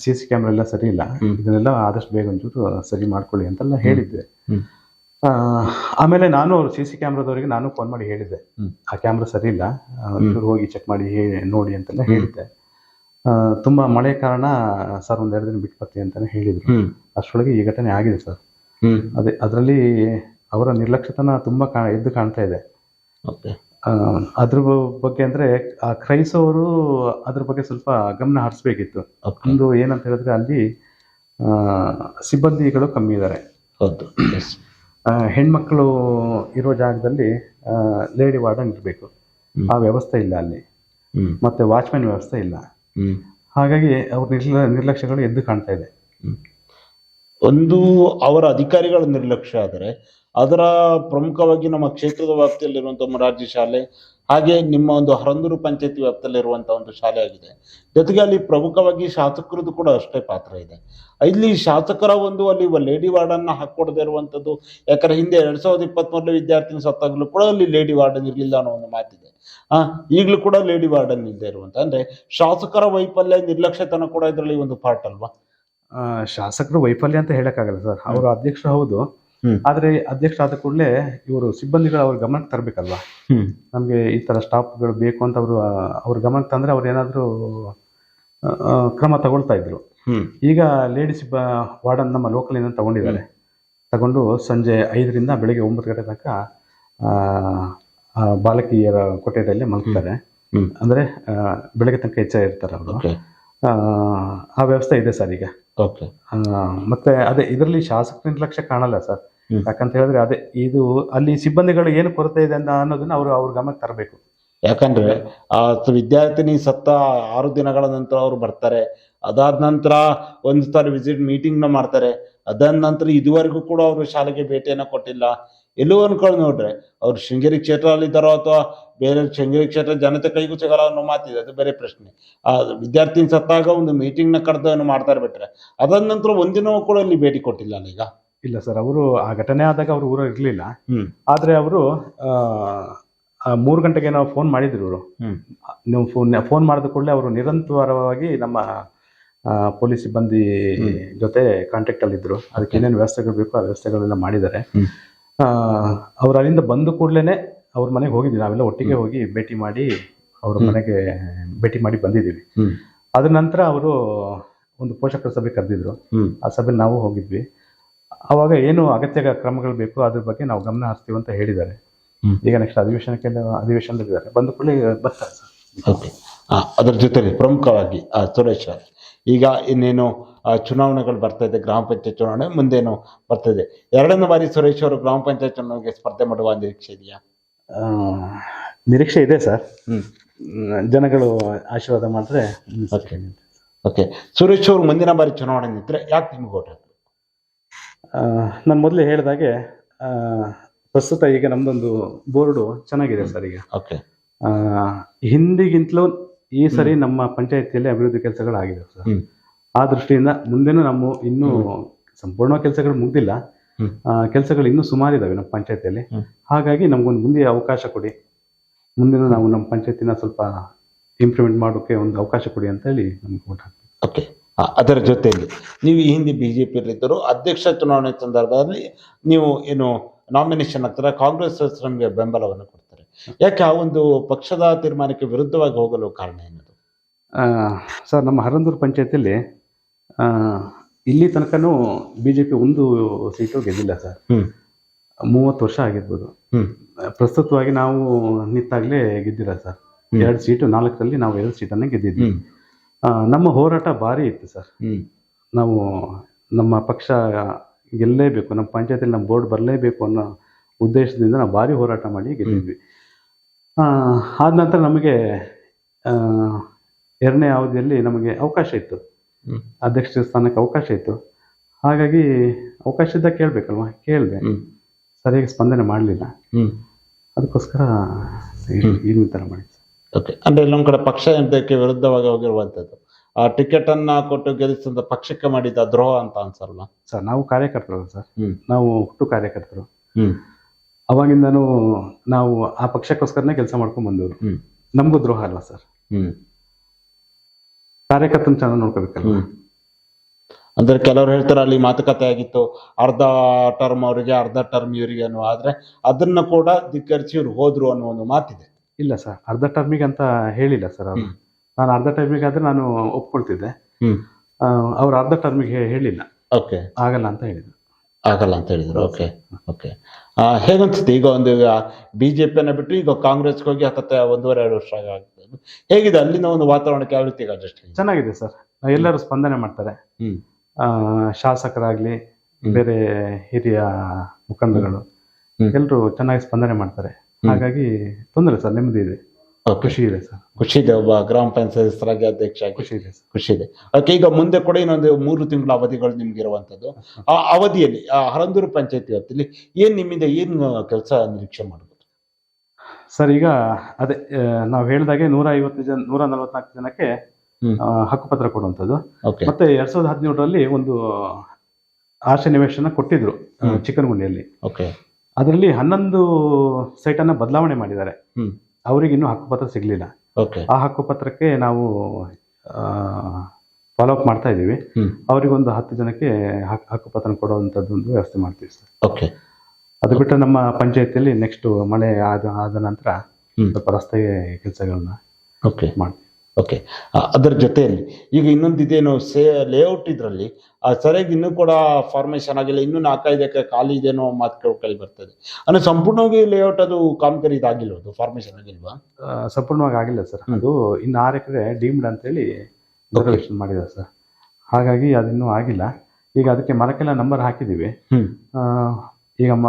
ಸಿ ಸಿ ಕ್ಯಾಮ್ರಾ ಎಲ್ಲ ಸರಿ ಇಲ್ಲ ಇದನ್ನೆಲ್ಲ ಆದಷ್ಟು ಬೇಗ ಒಂಚೂರು ಸರಿ ಮಾಡ್ಕೊಳ್ಳಿ ಅಂತೆಲ್ಲ ಹೇಳಿದ್ದೆ. ಆಮೇಲೆ ನಾನು ಅವ್ರು ಸಿ ಸಿ ಕ್ಯಾಮ್ರಾದವರಿಗೆ ನಾನು ಫೋನ್ ಮಾಡಿ ಹೇಳಿದ್ದೆ. ಆ ಕ್ಯಾಮ್ರಾ ಸರಿ ಇಲ್ಲ. ಒಂಚೂರು ಹೋಗಿ ಚೆಕ್ ಮಾಡಿ ನೋಡಿ ಅಂತೆಲ್ಲ ಹೇಳಿದ್ದೆ. ತುಂಬಾ ಮಳೆ ಕಾರಣ ಸರ್ ಒಂದೆರಡು ದಿನ ಬಿಟ್ಟು ಬರ್ತೀನಿ ಅಂತಾನೆ ಹೇಳಿದ್ರು. ಅಷ್ಟೊಳಗೆ ಅಷ್ಟರೊಳಗೆ ಈ ಘಟನೆ ಆಗಿದೆ ಸರ್. ಅದೇ ಅದರಲ್ಲಿ ಅವರ ನಿರ್ಲಕ್ಷ್ಯತನ ತುಂಬಾ ಕಾ ಎದ್ದು ಕಾಣ್ತಾ ಇದೆ. ಅದ್ರ ಬಗ್ಗೆ ಅಂದ್ರೆ ಆ ಕ್ರೈಸ್ ಅವರು ಅದ್ರ ಬಗ್ಗೆ ಸ್ವಲ್ಪ ಗಮನ ಹರಿಸ್ಬೇಕಿತ್ತು. ಒಂದು ಏನಂತ ಹೇಳಿದ್ರೆ ಅಲ್ಲಿ ಆ, ಸಿಬ್ಬಂದಿಗಳು ಕಮ್ಮಿ ಇದ್ದಾರೆ ಹೌದು. ಎಸ್ ಹೆಣ್ಮಕ್ಳು ಇರೋ ಜಾಗದಲ್ಲಿ ಲೇಡಿ ವಾರ್ಡನ್ ಇರಬೇಕು. ಆ ವ್ಯವಸ್ಥೆ ಇಲ್ಲ ಅಲ್ಲಿ. ಮತ್ತೆ ವಾಚ್ಮ್ಯಾನ್ ವ್ಯವಸ್ಥೆ ಇಲ್ಲ. ಹಾಗಾಗಿ ಅವ್ರ ನಿರ್ಲ ನಿರ್ಲಕ್ಷ್ಯಗಳು ಎದ್ದು ಕಾಣ್ತಾ ಇದೆ. ಒಂದು ಅವರ ಅಧಿಕಾರಿಗಳ ನಿರ್ಲಕ್ಷ್ಯ ಆದರೆ ಅದರ ಪ್ರಮುಖವಾಗಿ ನಮ್ಮ ಕ್ಷೇತ್ರದ ವ್ಯಾಪ್ತಿಯಲ್ಲಿರುವಂಥ ಮೊರಾರ್ಜಿ ಶಾಲೆ ಹಾಗೆ ನಿಮ್ಮ ಒಂದು ಹರಂದೂರು ಪಂಚಾಯತಿ ವ್ಯಾಪ್ತಿಯಲ್ಲಿರುವಂಥ ಒಂದು ಶಾಲೆ ಆಗಿದೆ ಜೊತೆಗೆ ಅಲ್ಲಿ ಪ್ರಮುಖವಾಗಿ ಶಾಸಕರದ್ದು ಕೂಡ ಅಷ್ಟೇ ಪಾತ್ರ ಇದೆ. ಇಲ್ಲಿ ಶಾಸಕರ ಒಂದು ಅಲ್ಲಿ ಲೇಡಿ ವಾರ್ಡ್ ಅನ್ನ ಹಾಕೊಡದೆ ಇರುವಂಥದ್ದು ಯಾಕಂದ್ರೆ ಹಿಂದೆ ಎರಡ್ ಸಾವಿರದ ಇಪ್ಪತ್ತ್ಮೂರಲ್ಲಿ ವಿದ್ಯಾರ್ಥಿನಿ ಸತ್ತಾಗಲೂ ಕೂಡ ಅಲ್ಲಿ ಲೇಡಿ ವಾರ್ಡನ್ ಇರಲಿಲ್ಲ ಅನ್ನೋ ಒಂದು ಮಾತಿದೆ. ಆ, ಈಗಲೂ ಕೂಡ ಲೇಡಿ ವಾರ್ಡನ್ ಇಲ್ಲದೆ ಇರುವಂತ, ಅಂದ್ರೆ ಶಾಸಕರ ವೈಫಲ್ಯ, ನಿರ್ಲಕ್ಷ್ಯತನ ಕೂಡ ಇದರಲ್ಲಿ ಒಂದು ಪಾರ್ಟ್ ಅಲ್ವಾ? ಶಾಸಕರ ವೈಫಲ್ಯ ಅಂತ ಹೇಳೋಕ್ಕಾಗಲ್ಲ ಸರ್. ಅವರು ಅಧ್ಯಕ್ಷರು ಹೌದು. ಹ್ಮ್. ಅಧ್ಯಕ್ಷ ಆದ ಕೂಡಲೇ ಇವರು ಸಿಬ್ಬಂದಿಗಳು ಅವ್ರ ಗಮನಕ್ಕೆ ತರಬೇಕಲ್ವಾ? ನಮ್ಗೆ ಈ ತರ ಸ್ಟಾಫ್ಗಳು ಬೇಕು ಅಂತ ಅವರು ಅವ್ರ ಗಮನಕ್ಕೆ ತಂದ್ರೆ ಅವ್ರು ಏನಾದರೂ ಕ್ರಮ ತಗೊಳ್ತಾ ಇದ್ರು. ಈಗ ಲೇಡೀಸ್ ವಾರ್ಡನ್ ನಮ್ಮ ಲೋಕಲ್ ಏನಾದ್ರು ತಗೊಂಡಿದ್ದಾರೆ. ತಗೊಂಡು ಸಂಜೆ ಐದರಿಂದ ಬೆಳಿಗ್ಗೆ ಒಂಬತ್ತು ಗಂಟೆ ತನಕ ಬಾಲಕಿಯರ ಕೊಠಡಿಯಲ್ಲಿ ಮಲಗ್ತಾರೆ. ಅಂದ್ರೆ ಬೆಳಗ್ಗೆ ತನಕ ಹೆಚ್ಚ ಇರ್ತಾರೆ ಅವರು. ಆ ವ್ಯವಸ್ಥೆ ಇದೆ ಸರ್ ಈಗ. ಮತ್ತೆ ಅದೇ ಇದರಲ್ಲಿ ಶಾಸಕ ನಿರ್ಲಕ್ಷ್ಯ ಕಾಣಲ್ಲ ಸರ್. ಯಾಕಂತ ಹೇಳಿದ್ರೆ ಅದೇ ಇದು ಅಲ್ಲಿ ಸಿಬ್ಬಂದಿಗಳು ಏನು ಕೊರತೆ ಇದೆ ಅಂತ ಅನ್ನೋದನ್ನ ಅವರು ಅವ್ರ ಗಮನಕ್ಕೆ ತರಬೇಕು. ಯಾಕಂದ್ರೆ ಆ ವಿದ್ಯಾರ್ಥಿನಿ ಸತ್ತ ಆರು ದಿನಗಳ ನಂತರ ಅವ್ರು ಬರ್ತಾರೆ. ಅದಾದ ನಂತರ ಒಂದು ಸಾರಿ ವಿಸಿಟ್ ಮೀಟಿಂಗ್ನ ಮಾಡ್ತಾರೆ. ಅದಾದ ನಂತರ ಇದುವರೆಗೂ ಕೂಡ ಅವರು ಶಾಲೆಗೆ ಭೇಟಿಯನ್ನ ಕೊಟ್ಟಿಲ್ಲ. ಎಲ್ಲೋ ಅನ್ಕೊಂಡು ನೋಡ್ರೆ ಅವ್ರು ಶೃಂಗೇರಿ ಕ್ಷೇತ್ರದಲ್ಲಿ ಇದ್ದಾರೋ ಅಥವಾ ಬೇರೆ ಶೃಂಗೇರಿ ಕ್ಷೇತ್ರ ಜನತೆ ಕೈಗೂ ಸಿಗಲ್ಲ ಅನ್ನೋ ಮಾತಿದೆ ಅದು ಬೇರೆ ಪ್ರಶ್ನೆ. ಆ ವಿದ್ಯಾರ್ಥಿನಿ ಸತ್ತಾಗ ಒಂದು ಮೀಟಿಂಗ್ನ ಕರೆದು ಮಾಡ್ತಾರೆ ಬಿಟ್ರೆ ಅದಾದ ನಂತರ ಒಂದಿನವೂ ಕೂಡ ಇಲ್ಲಿ ಭೇಟಿ ಕೊಟ್ಟಿಲ್ಲ ಅಲ್ಲ ಈಗ. ಇಲ್ಲ ಸರ್ ಅವರು ಆ ಘಟನೆ ಆದಾಗ ಅವರು ಊರಲ್ಲಿ ಇರಲಿಲ್ಲ. ಆದರೆ ಅವರು ಮೂರು ಗಂಟೆಗೆ ನಾವು ಫೋನ್ ಮಾಡಿದ್ರು ಇವರು. ಹ್ಮ್. ನೀವು ಫೋನ್ ಫೋನ್ ಮಾಡಿದ ಕೂಡಲೇ ಅವರು ನಿರಂತರವಾಗಿ ನಮ್ಮ ಪೊಲೀಸ್ ಸಿಬ್ಬಂದಿ. ಜೊತೆ ಕಾಂಟ್ಯಾಕ್ಟ್ ಅಲ್ಲಿ ಇದ್ರು. ಅದಕ್ಕೆ ಏನೇನು ವ್ಯವಸ್ಥೆಗಳು ಬೇಕು ಆ ವ್ಯವಸ್ಥೆಗಳೆಲ್ಲ ಮಾಡಿದ್ದಾರೆ. ಆ ಅವ್ರು ಅಲ್ಲಿಂದ ಬಂದ ಕೂಡಲೇ ಅವ್ರ ಮನೆಗೆ ಹೋಗಿದ್ವಿ. ನಾವೆಲ್ಲ ಒಟ್ಟಿಗೆ ಹೋಗಿ ಭೇಟಿ ಮಾಡಿ ಅವ್ರ ಮನೆಗೆ ಭೇಟಿ ಮಾಡಿ ಬಂದಿದ್ದೀವಿ. ಅದನಂತರ ಅದ್ರ ನಂತರ ಅವರು ಒಂದು ಪೋಷಕರ ಸಭೆ ಕರೆದಿದ್ರು. ಆ ಸಭೆಯಲ್ಲಿ ನಾವು ಹೋಗಿದ್ವಿ. ಅವಾಗ ಏನು ಅಗತ್ಯ ಕ್ರಮಗಳು ಬೇಕು ಅದ್ರ ಬಗ್ಗೆ ನಾವು ಗಮನ ಹರಿಸ್ತೀವಿ ಅಂತ ಹೇಳಿದ್ದಾರೆ. ಈಗ ನೆಕ್ಸ್ಟ್ ಅಧಿವೇಶನಕ್ಕೆ ಅಧಿವೇಶನದಲ್ಲಿದ್ದಾರೆ. ಬಂದ ಕೂಡಲೇ ಬರ್ತಾರೆ ಸರ್. ಓಕೆ ಅದರ ಜೊತೆಲಿ ಪ್ರಮುಖವಾಗಿ ಆ, ಸುರೇಶ್ ಈಗ ಇನ್ನೇನು ಚುನಾವಣೆಗಳು ಬರ್ತಾ ಇದೆ ಗ್ರಾಮ ಪಂಚಾಯತ್ ಚುನಾವಣೆ ಮುಂದೇನು ಬರ್ತಾ ಇದೆ. ಎರಡನೇ ಬಾರಿ ಸುರೇಶ್ ಅವರು ಗ್ರಾಮ ಪಂಚಾಯತ್ ಚುನಾವಣೆಗೆ ಸ್ಪರ್ಧೆ ಮಾಡುವ ನಿರೀಕ್ಷೆ ಇದೆಯಾ? ನಿರೀಕ್ಷೆ ಇದೆ ಸರ್. ಜನಗಳು ಆಶೀರ್ವಾದ ಮಾಡಿದ್ರೆ ಓಕೆ ಓಕೆ ಸುರೇಶ್ ಅವರು ಮುಂದಿನ ಬಾರಿ ಚುನಾವಣೆ ನಿಂತರೆ ಯಾಕೆ ನಿಮ್ಗೆ ಓಟ್ ನಾನು ಮೊದಲೇ ಹೇಳಿದಾಗೆ ಆ, ಪ್ರಸ್ತುತ ಈಗ ನಮ್ದೊಂದು ಬೋರ್ಡು ಚೆನ್ನಾಗಿದೆ ಸರ್ ಈಗ. ಓಕೆ. ಆ, ಹಿಂದಿಗಿಂತಲೂ ಈ ಸರಿ ನಮ್ಮ ಪಂಚಾಯತಿಯಲ್ಲಿ ಅಭಿವೃದ್ಧಿ ಕೆಲಸಗಳಾಗಿದೆ ಸರ್. ಆ ದೃಷ್ಟಿಯಿಂದ ಮುಂದೆನೂ ನಮ್ಮ ಇನ್ನೂ ಸಂಪೂರ್ಣ ಕೆಲಸಗಳು ಮುಗ್ದಿಲ್ಲ. ಕೆಲಸಗಳು ಇನ್ನೂ ಸುಮಾರು ಇದಾವೆ ನಮ್ಮ ಪಂಚಾಯತಿಯಲ್ಲಿ. ಹಾಗಾಗಿ ನಮ್ಗೊಂದು ಮುಂದೆ ಅವಕಾಶ ಕೊಡಿ. ಮುಂದಿನ ನಾವು ನಮ್ಮ ಪಂಚಾಯತಿನ ಸ್ವಲ್ಪ ಇಂಪ್ರೂವ್ಮೆಂಟ್ ಮಾಡೋಕೆ ಒಂದು ಅವಕಾಶ ಕೊಡಿ ಅಂತ ಹೇಳಿ ನಮ್ಗೆ ಓಟ್ ಹಾಕ್ತೀವಿ ಓಕೆ. ಅದರ ಜೊತೆಯಲ್ಲಿ. ನೀವು ಈ ಹಿಂದೆ ಬಿ ಜೆ ಪಿಯಲ್ಲಿದ್ದರು ಅಧ್ಯಕ್ಷ ಚುನಾವಣೆ ಸಂದರ್ಭದಲ್ಲಿ ನೀವು ಏನು ನಾಮಿನೇಷನ್ ಆಗ್ತಾರೆ ಕಾಂಗ್ರೆಸ್ ನಮಗೆ ಬೆಂಬಲವನ್ನು ಕೊಡ್ತಾರೆ. ಯಾಕೆ ಆ ಒಂದು ಪಕ್ಷದ ತೀರ್ಮಾನಕ್ಕೆ ವಿರುದ್ಧವಾಗಿ ಹೋಗಲು ಕಾರಣ ಏನದು? ಆ, ಸರ್ ನಮ್ಮ ಹರಂದೂರು ಪಂಚಾಯತಿಯಲ್ಲಿ ಇಲ್ಲಿ ತನಕನೂ ಬಿ ಜೆ ಪಿ ಒಂದು ಸೀಟು ಗೆದ್ದಿಲ್ಲ ಸರ್. ಮೂವತ್ತು ವರ್ಷ ಆಗಿರ್ಬೋದು. ಪ್ರಸ್ತುತವಾಗಿ ನಾವು ನಿಂತಾಗಲೇ ಗೆದ್ದಿಲ್ಲ ಸರ್. ಎರಡು ಸೀಟು ನಾಲ್ಕರಲ್ಲಿ ನಾವು ಎರಡು ಸೀಟನ್ನು ಗೆದ್ದಿದ್ವಿ. ನಮ್ಮ ಹೋರಾಟ ಭಾರಿ ಇತ್ತು ಸರ್. ನಾವು ನಮ್ಮ ಪಕ್ಷ ಗೆಲ್ಲೇಬೇಕು ನಮ್ಮ ಪಂಚಾಯತಿಯಲ್ಲಿ ನಮ್ಮ ಬೋರ್ಡ್ ಬರಲೇಬೇಕು ಅನ್ನೋ ಉದ್ದೇಶದಿಂದ ನಾವು ಭಾರಿ ಹೋರಾಟ ಮಾಡಿ ಗೆದ್ದಿದ್ವಿ. ಆ, ಆದ ನಂತರ ನಮಗೆ ಎರಡನೇ ಅವಧಿಯಲ್ಲಿ ನಮಗೆ ಅವಕಾಶ ಇತ್ತು. ಅಧ್ಯಕ್ಷ ಸ್ಥಾನಕ್ಕೆ ಅವಕಾಶ ಇತ್ತು. ಹಾಗಾಗಿ ಅವಕಾಶ ಇದ್ದಾಗ ಕೇಳಬೇಕಲ್ವ? ಕೇಳಿದೆ. ಸರಿಯಾಗಿ ಸ್ಪಂದನೆ ಮಾಡಲಿಲ್ಲ. ಅದಕ್ಕೋಸ್ಕರ. ಈ ಥರ ಮಾಡಿ. ಓಕೆ ಅಂದ್ರೆ ನಮ್ಮ ಕಡೆ ಪಕ್ಷ ಎಂತಕ್ಕೆ ವಿರುದ್ಧವಾಗಿ ಹೋಗಿರುವಂಥದ್ದು ಆ ಟಿಕೆಟ್ ಅನ್ನ ಕೊಟ್ಟು ಗೆಲ್ಲಿಸಿದ ಪಕ್ಷಕ್ಕೆ ಮಾಡಿದ ದ್ರೋಹ ಅಂತ ಅನ್ಸಲ್ಲ ಸರ್ ನಾವು ಕಾರ್ಯಕರ್ತರು ಸರ್. ನಾವು ಹುಟ್ಟು ಕಾರ್ಯಕರ್ತರು. ಅವಾಗಿಂದಾನು ಅವಾಗಿಂದನೂ ನಾವು ಆ ಪಕ್ಷಕ್ಕೋಸ್ಕರನೇ ಕೆಲಸ ಮಾಡ್ಕೊಂಡು ಬಂದವರು. ನಮಗೂ ದ್ರೋಹ ಅಲ್ವಾ ಸರ್. ಹ್ಮ್. ಕಾರ್ಯಕರ್ತನ ಚೆನ್ನಾಗಿ ನೋಡ್ಕೋಬೇಕಲ್ಲ. ಅಂದ್ರೆ ಕೆಲವರು ಹೇಳ್ತಾರೆ ಅಲ್ಲಿ ಮಾತುಕತೆ ಆಗಿತ್ತು. ಅರ್ಧ ಟರ್ಮ್ ಅವರಿಗೆ ಅರ್ಧ ಟರ್ಮ್ ಇವರಿಗೆ ಅನ್ನೋ ಆದ್ರೆ ಅದನ್ನ ಕೂಡ ಧಿಕ್ಕರಿಸಿ ಇವ್ರು ಹೋದ್ರು ಅನ್ನೋ ಒಂದು ಮಾತಿದೆ. ಇಲ್ಲ ಸರ್ ಅರ್ಧ ಟರ್ಮಿಗೆ ಅಂತ ಹೇಳಿಲ್ಲ ಸರ್ ಅವರು. ನಾನು ಅರ್ಧ ಟರ್ಮಿಗೆ ಆದ್ರೆ ನಾನು ಒಪ್ಕೊಳ್ತಿದ್ದೆ. ಹ್ಮ್. ಅವ್ರು ಅರ್ಧ ಟರ್ಮಿಗೆ ಹೇಳಿಲ್ಲ. ಓಕೆ. ಆಗಲ್ಲ ಅಂತ ಹೇಳಿದ್ರು. ಆಗಲ್ಲ ಅಂತ ಹೇಳಿದ್ರು. ಓಕೆ. ಓಕೆ. ಹೇಗನ್ಸುತ್ತೆ ಈಗ ಒಂದು ಬಿಜೆಪಿಯನ್ನ ಬಿಟ್ಟು ಈಗ ಕಾಂಗ್ರೆಸ್ಗೆ ಹೋಗಿ ಹತ್ತತ್ತೆ ಒಂದೂವರೆ ಎರಡು ವರ್ಷ ಆಗ್ತದೆ ಹೇಗಿದೆ ಅಲ್ಲಿನ ಒಂದು ವಾತಾವರಣಕ್ಕೆ ಯಾವ ರೀತಿ ಅಡ್ಜಸ್ಟ್ ಚೆನ್ನಾಗಿದೆ ಸರ್. ಎಲ್ಲರೂ ಸ್ಪಂದನೆ ಮಾಡ್ತಾರೆ. ಶಾಸಕರಾಗ್ಲಿ ಬೇರೆ ಹಿರಿಯ ಮುಖಂಡಗಳು. ಎಲ್ಲರೂ ಚೆನ್ನಾಗಿ ಸ್ಪಂದನೆ ಮಾಡ್ತಾರೆ. ಹಾಗಾಗಿ ತೊಂದರೆ ಸರ್ ನೆಮ್ಮದಿ ಇದೆ. ಖುಷಿ ಇದೆ ಸರ್. ಖುಷಿ ಇದೆ ಒಬ್ಬ ಗ್ರಾಮ ಪಂಚಾಯತ್ ಸದಸ್ಯರಾಗಿ ಅಧ್ಯಕ್ಷ ಖುಷಿ ಇದೆ ಖುಷಿ ಇದೆ. ಅದಕ್ಕೆ ಈಗ ಮುಂದೆ ಕೂಡ ಇನ್ನೊಂದು ಮೂರು ತಿಂಗಳ ಅವಧಿಗಳು ನಿಮ್ಗೆ ಇರುವಂತದ್ದು. ಆ ಅವಧಿಯಲ್ಲಿ ಆ ಹರಂದೂರು ಪಂಚಾಯತಿ ವ್ಯಾಪ್ತಿಯಲ್ಲಿ ಏನ್ ನಿಮ್ಮಿಂದ ಏನ್ ಕೆಲಸ ನಿರೀಕ್ಷೆ ಮಾಡಬಹುದು ಸರ್ ಈಗ ಅದೇ ನಾವು ಹೇಳಿದಾಗೆ ನೂರ ಐವತ್ತು ಜನ ನೂರ ನಲವತ್ನಾಲ್ಕು ಜನಕ್ಕೆ ಹಕ್ಕುಪತ್ರ ಕೊಡುವಂಥದ್ದು ಮತ್ತೆ ಎರಡ್ ಸಾವಿರದ ಹದಿನೇಳರಲ್ಲಿ ಒಂದು ಆಶೆ ನಿವೇಶನ ಕೊಟ್ಟಿದ್ರು ಚಿಕ್ಕನಗುಂಡಿಯಲ್ಲಿ ಓಕೆ ಅದರಲ್ಲಿ ಹನ್ನೊಂದು ಸೈಟನ್ನ ಬದಲಾವಣೆ ಮಾಡಿದ್ದಾರೆ. ಅವರಿಗೆ ಇನ್ನೂ ಹಕ್ಕುಪತ್ರ ಸಿಗ್ಲಿಲ್ಲ. ಆ ಹಕ್ಕುಪತ್ರಕ್ಕೆ ನಾವು ಫಾಲೋ ಅಪ್ ಮಾಡ್ತಾ ಇದ್ದೀವಿ. ಅವರಿಗೊಂದು ಹತ್ತು ಜನಕ್ಕೆ ಹಕ್ಕು ಹಕ್ಕುಪತ್ರ ಕೊಡುವಂತದ್ದು ಒಂದು ವ್ಯವಸ್ಥೆ ಮಾಡ್ತೀವಿ ಸರ್. ಓಕೆ. ಅದು ಬಿಟ್ಟು ನಮ್ಮ ಪಂಚಾಯತಿಯಲ್ಲಿ ನೆಕ್ಸ್ಟ್ ಮಳೆ ಆದ ಆದ ನಂತರ. ಸ್ವಲ್ಪ ರಸ್ತೆ ಕೆಲಸಗಳನ್ನ ಓಕೆ. ಮಾಡ್ತೀವಿ. ಓಕೆ ಅದರ ಜೊತೆಯಲ್ಲಿ ಈಗ ಇನ್ನೊಂದು ಇದೇನು ಸೇ ಲೇಔಟ್ ಇದರಲ್ಲಿ ಆ ಸರಿಯಾಗಿ ಇನ್ನೂ ಕೂಡ ಫಾರ್ಮೇಶನ್ ಆಗಿಲ್ಲ ಇನ್ನೂ ನಾಲ್ಕೈದು ಎಕರೆ ಖಾಲಿ ಇದೇನೋ ಮಾತು ಕೇಳಿ ಬರ್ತದೆ. ಅಂದ್ರೆ ಸಂಪೂರ್ಣವಾಗಿ ಲೇಔಟ್ ಅದು ಕಾಮಗಾರಿ ಇದಾಗಿಲ್ಲ ಅದು ಫಾರ್ಮೇಶನ್ ಆಗಿಲ್ವಾ? ಸಂಪೂರ್ಣವಾಗಿ ಆಗಿಲ್ಲ ಸರ್. ಅದು ಇನ್ನು ಆರು ಎಕರೆ ಡೀಮ್ಡ್ ಅಂತೇಳಿ ಡೆಕೋರೇಷನ್ ಮಾಡಿದ್ದಾರೆ ಸರ್. ಹಾಗಾಗಿ ಅದಿನ್ನೂ ಆಗಿಲ್ಲ. ಈಗ ಅದಕ್ಕೆ ಮರಕ್ಕೆಲ್ಲ ನಂಬರ್ ಹಾಕಿದ್ದೀವಿ. ಈಗ ಮ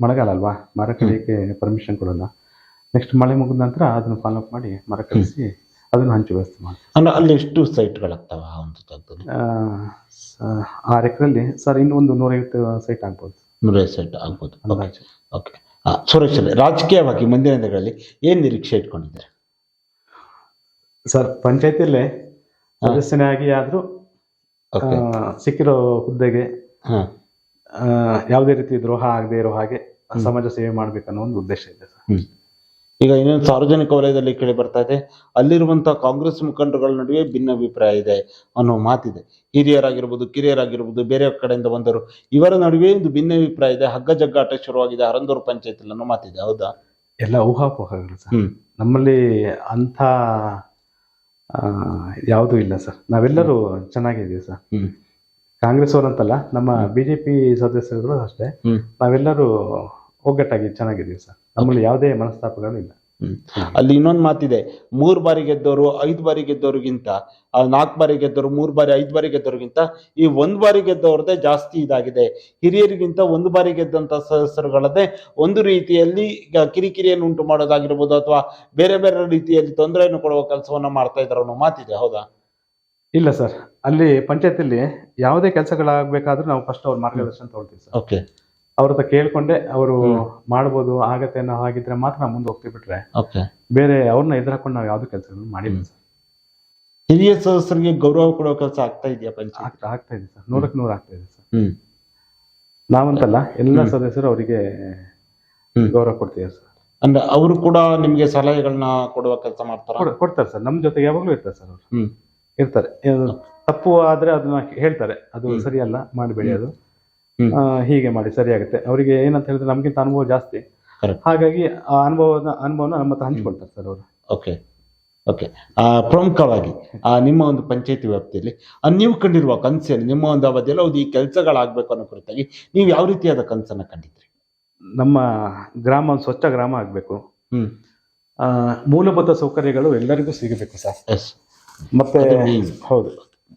ಮಳೆಗಾಲ ಅಲ್ವಾ? ಮರ ಕಡಿಯೋಕ್ಕೆ ಪರ್ಮಿಷನ್ ಕೊಡೋಲ್ಲ. ನೆಕ್ಸ್ಟ್ ಮಳೆ ಮುಗಿದ ನಂತರ ಅದನ್ನು ಫಾಲೋ ಅಪ್ ಮಾಡಿ ಮರ ಕಳಿಸಿ ಅದನ್ನು ಹಂಚು ವ್ಯವಸ್ಥೆ ಮಾಡ್ತೀವಿ. ಅಂದ್ರೆ ಅಲ್ಲಿ ಎಷ್ಟು ಸೈಟ್ಗಳಾಗ್ತವೆ ಆ ಒಂದು ಜಾಗದಲ್ಲಿ ಆ, ಆರು ಎಕರೆಲ್ಲಿ ಸರ್ ಇನ್ನೂ ಒಂದು ನೂರೈವತ್ತು ಸೈಟ್ ಆಗ್ಬೋದು. ನೂರೈವತ್ತು ಸೈಟ್ ಆಗ್ಬೋದು. ಓಕೆ ಅಂದಾಜು ಓಕೆ ಸುರೇಶ್ ರಾಜಕೀಯವಾಗಿ ಮುಂದಿನ ದಿನಗಳಲ್ಲಿ ಏನ್ ನಿರೀಕ್ಷೆ ಇಟ್ಕೊಂಡಿದ್ದಾರೆ? ಸರ್ ಪಂಚಾಯತಿಯಲ್ಲೇ ಸದಸ್ಯನೇ ಆಗಿ ಆದರೂ ಸಿಕ್ಕಿರೋ ಹುದ್ದೆಗೆ ಆ, ಯಾವುದೇ ರೀತಿ ದ್ರೋಹ ಆಗದೆ ಇರೋ ಹಾಗೆ ಸಮಾಜ ಸೇವೆ ಮಾಡ್ಬೇಕನ್ನೋ ಒಂದು ಉದ್ದೇಶ ಇದೆ ಸರ್. ಈಗ ಇನ್ನೊಂದು ಸಾರ್ವಜನಿಕ ವಲಯದಲ್ಲಿ ಕೇಳಿ ಬರ್ತಾ ಇದೆ. ಅಲ್ಲಿರುವಂತಹ ಕಾಂಗ್ರೆಸ್ ಮುಖಂಡರುಗಳ ನಡುವೆ ಭಿನ್ನಾಭಿಪ್ರಾಯ ಇದೆ ಅನ್ನೋ ಮಾತಿದೆ. ಹಿರಿಯರಾಗಿರ್ಬೋದು ಕಿರಿಯರಾಗಿರ್ಬೋದು ಬೇರೆ ಕಡೆಯಿಂದ ಬಂದರು ಇವರ ನಡುವೆ ಒಂದು ಭಿನ್ನಾಭಿಪ್ರಾಯ ಇದೆ. ಹಗ್ಗ ಜಗ್ಗಾಟ ಶುರುವಾಗಿದೆ ಹರಂದೂರು ಪಂಚಾಯತ್ ಅನ್ನೋ ಮಾತಿದೆ. ಹೌದಾ? ಎಲ್ಲ ಊಹಾಪೋಹಗಳು ಸರ್. ನಮ್ಮಲ್ಲಿ ಅಂಥ ಯಾವುದೂ ಇಲ್ಲ ಸರ್. ನಾವೆಲ್ಲರೂ ಚೆನ್ನಾಗಿದ್ದೀವಿ ಸರ್. ಹ್ಮ್. ಕಾಂಗ್ರೆಸ್ ಅವರಂತಲ್ಲ ನಮ್ಮ ಬಿಜೆಪಿ ಸದಸ್ಯರುಗಳು ಅಷ್ಟೇ. ನಾವೆಲ್ಲರೂ ಒಗ್ಗಟ್ಟಾಗಿ ಚೆನ್ನಾಗಿದ್ದೀವಿ ಸರ್. ನಮ್ಮಲ್ಲಿ ಯಾವುದೇ ಮನಸ್ತಾಪಗಳು ಇಲ್ಲ. ಅಲ್ಲಿ ಇನ್ನೊಂದು ಮಾತಿದೆ ಮೂರ್ ಬಾರಿ ಗೆದ್ದವರು ಐದು ಬಾರಿ ಗೆದ್ದವ್ರಿಗಿಂತ ನಾಲ್ಕು ಬಾರಿ ಗೆದ್ದವರು ಮೂರ್ ಬಾರಿ ಐದು ಬಾರಿ ಗೆದ್ದವ್ರಿಗಿಂತ ಈ ಒಂದ್ ಬಾರಿ ಗೆದ್ದವ್ರದ್ದೇ ಜಾಸ್ತಿ ಇದಾಗಿದೆ. ಹಿರಿಯರಿಗಿಂತ ಒಂದು ಬಾರಿ ಗೆದ್ದಂತ ಸದಸ್ಯರುಗಳದ್ದೇ ಒಂದು ರೀತಿಯಲ್ಲಿ ಕಿರಿಕಿರಿಯನ್ನು ಉಂಟು ಮಾಡೋದಾಗಿರ್ಬೋದು ಅಥವಾ ಬೇರೆ ಬೇರೆ ರೀತಿಯಲ್ಲಿ ತೊಂದರೆಯನ್ನು ಕೊಡುವ ಕೆಲಸವನ್ನ ಮಾಡ್ತಾ ಇದ್ದಾರೆ ಅನ್ನೋ ಮಾತಿದೆ ಹೌದಾ? ಇಲ್ಲ ಸರ್. ಅಲ್ಲಿ ಪಂಚಾಯತಿಲಿ ಯಾವುದೇ ಕೆಲಸಗಳಾಗಬೇಕಾದ್ರೂ ನಾವು ಫಸ್ಟ್ ಅವ್ರ ಮಾರ್ಗದರ್ಶನ ತಗೊಳ್ತೀವಿ ಸರ್. ಓಕೆ ಅವ್ರ ಹತ್ರ ಕೇಳ್ಕೊಂಡೆ ಅವರು. ಮಾಡ್ಬೋದು ಆಗತ್ತೆ ಅನ್ನೋ ಹಾಗಿದ್ರೆ ಮಾತ್ರ ನಾವು ಮುಂದೆ ಹೋಗ್ತೀವಿ ಬಿಟ್ರೆ ಓಕೆ. ಬೇರೆ ಅವ್ರನ್ನ ಎದುರಾಕೊಂಡು ನಾವು ಯಾವ್ದು ಕೆಲಸಗಳು ಮಾಡಿಲ್ಲ ಸರ್. ಹಿರಿಯ ಸದಸ್ಯರಿಗೆ ಗೌರವ ಕೊಡೋ ಕೆಲಸ ಆಗ್ತಾ ಇದೆಯಾ ಪಂಚಾಯತ್? ಆಗ್ತಾ ಆಗ್ತಾ ಇದೆ ಸರ್. ನೂರಕ್ಕೆ ನೂರು ಆಗ್ತಾ ಇದೆ ಸರ್. ಹ್ಮ್. ನಾವಂತಲ್ಲ ಎಲ್ಲ ಸದಸ್ಯರು ಅವರಿಗೆ ಗೌರವ ಕೊಡ್ತೀವಿ ಸರ್. ಅಂದ್ರೆ ಅವರು ಕೂಡ ನಿಮ್ಗೆ ಸಲಹೆಗಳನ್ನ ಕೊಡುವ ಕೆಲಸ ಮಾಡ್ತಾರೆ? ಕೊಡ್- ಕೊಡ್ತಾರೆ ಸರ್. ನಮ್ಮ ಜೊತೆಗೆ ಯಾವಾಗಲೂ ಇರ್ತಾರೆ ಸರ್ ಅವರು. ಹ್ಮ್. ಇರ್ತಾರೆ. ತಪ್ಪು ಆದ್ರೆ ಅದನ್ನ ಹೇಳ್ತಾರೆ. ಅದು ಸರಿಯಲ್ಲ ಮಾಡಬೇಡಿ ಅದು. ಹೀಗೆ ಮಾಡಿ ಸರಿಯಾಗುತ್ತೆ ಅವರಿಗೆ ಏನಂತ ಹೇಳಿದ್ರೆ ನಮ್ಗಿಂತ ಅನುಭವ ಜಾಸ್ತಿ. ಹಾಗಾಗಿ ಆ ಅನುಭವನ ಅನುಭವನ ನಮ್ಮ ಹತ್ರ ಹಂಚಿಕೊಳ್ತಾರೆ ಸರ್ ಅವರು. ಓಕೆ ಓಕೆ ಪ್ರಮುಖವಾಗಿ ಆ, ನಿಮ್ಮ ಒಂದು ಪಂಚಾಯತಿ ವ್ಯಾಪ್ತಿಯಲ್ಲಿ ನೀವು ಕಂಡಿರುವ ಕನಸೇನು? ನಿಮ್ಮ ಒಂದು ಅವಧಿಯಲ್ಲಿ ಹೌದು ಈ ಕೆಲಸಗಳಾಗಬೇಕು ಅನ್ನೋ ಕುರಿತಾಗಿ ನೀವು ಯಾವ ರೀತಿಯಾದ ಕನಸನ್ನು ಕಂಡಿದ್ರಿ? ನಮ್ಮ ಗ್ರಾಮ ಒಂದು ಸ್ವಚ್ಛ ಗ್ರಾಮ ಆಗಬೇಕು. ಮೂಲಭೂತ ಸೌಕರ್ಯಗಳು ಎಲ್ಲರಿಗೂ ಸಿಗಬೇಕು ಸರ್. ಮತ್ತೆ ಹೌದು.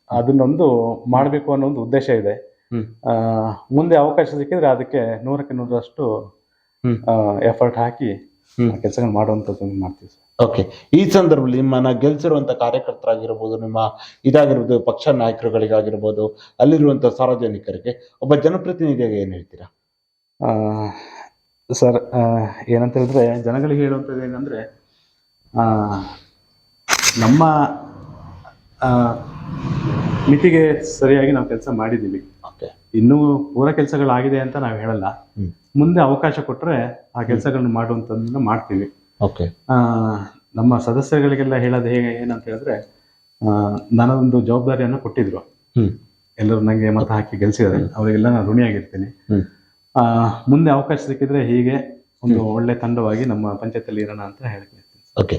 ಅದನ್ನೊಂದು ಮಾಡಬೇಕು ಅನ್ನೋ ಒಂದು ಉದ್ದೇಶ ಇದೆ. ಮುಂದೆ ಅವಕಾಶ ಸಿಕ್ಕಿದ್ರೆ ಅದಕ್ಕೆ ನೂರಕ್ಕೆ ನೂರಷ್ಟು ಎಫರ್ಟ್ ಹಾಕಿ ಕೆಲಸ ಕೆಲಸಗಳು ಮಾಡುವಂಥದ್ದು ಮಾಡ್ತೀವಿ ಸರ್. ಓಕೆ. ಈ ಸಂದರ್ಭದಲ್ಲಿ ನಿಮ್ಮನ್ನ ಗೆಲ್ಸಿರುವಂತ ಕಾರ್ಯಕರ್ತರಾಗಿರ್ಬೋದು ನಿಮ್ಮ ಇದಾಗಿರ್ಬೋದು ಪಕ್ಷ ನಾಯಕರುಗಳಿಗಾಗಿರ್ಬೋದು ಅಲ್ಲಿರುವಂತ ಸಾರ್ವಜನಿಕರಿಗೆ ಒಬ್ಬ ಜನಪ್ರತಿನಿಧಿಯಾಗಿ ಏನ್ ಹೇಳ್ತೀರಾ? ಸರ್ ಏನಂತ ಹೇಳಿದ್ರೆ ಜನಗಳಿಗೆ ಹೇಳುವಂಥದ್ದು ಏನಂದ್ರೆ ನಮ್ಮ ಮಿತಿಗೆ ಸರಿಯಾಗಿ ನಾವು ಕೆಲಸ ಮಾಡಿದ್ದೀವಿ. ಇನ್ನೂ ಪೂರ ಕೆಲಸಗಳಾಗಿದೆ ಅಂತ ನಾವು ಹೇಳಲ್ಲ. ಮುಂದೆ ಅವಕಾಶ ಕೊಟ್ಟರೆ ಆ ಕೆಲಸಗಳನ್ನ ಮಾಡುವಂಥದ್ದನ್ನ ಮಾಡ್ತೀವಿ. ಓಕೆ. ಆ, ನಮ್ಮ ಸದಸ್ಯರುಗಳಿಗೆಲ್ಲ ಹೇಳೋದು ಹೇಗೆ ಏನಂತ ಹೇಳಿದ್ರೆ ಆ, ನಾನೊಂದು ಜವಾಬ್ದಾರಿಯನ್ನು ಕೊಟ್ಟಿದ್ರು. ಎಲ್ಲರೂ ನನಗೆ ಮತ ಹಾಕಿ ಗೆಲ್ಸಿದ್ದಾರೆ. ಅವರಿಗೆಲ್ಲ ನಾನು ಋಣಿಯಾಗಿರ್ತೀನಿ. ಮುಂದೆ ಅವಕಾಶ ಸಿಕ್ಕಿದ್ರೆ ಹೀಗೆ ಒಂದು ಒಳ್ಳೆ ತಂಡವಾಗಿ ನಮ್ಮ ಪಂಚಾಯತಲ್ಲಿ ಇರೋಣ ಅಂತ ಹೇಳ್ತೀನಿ. ಓಕೆ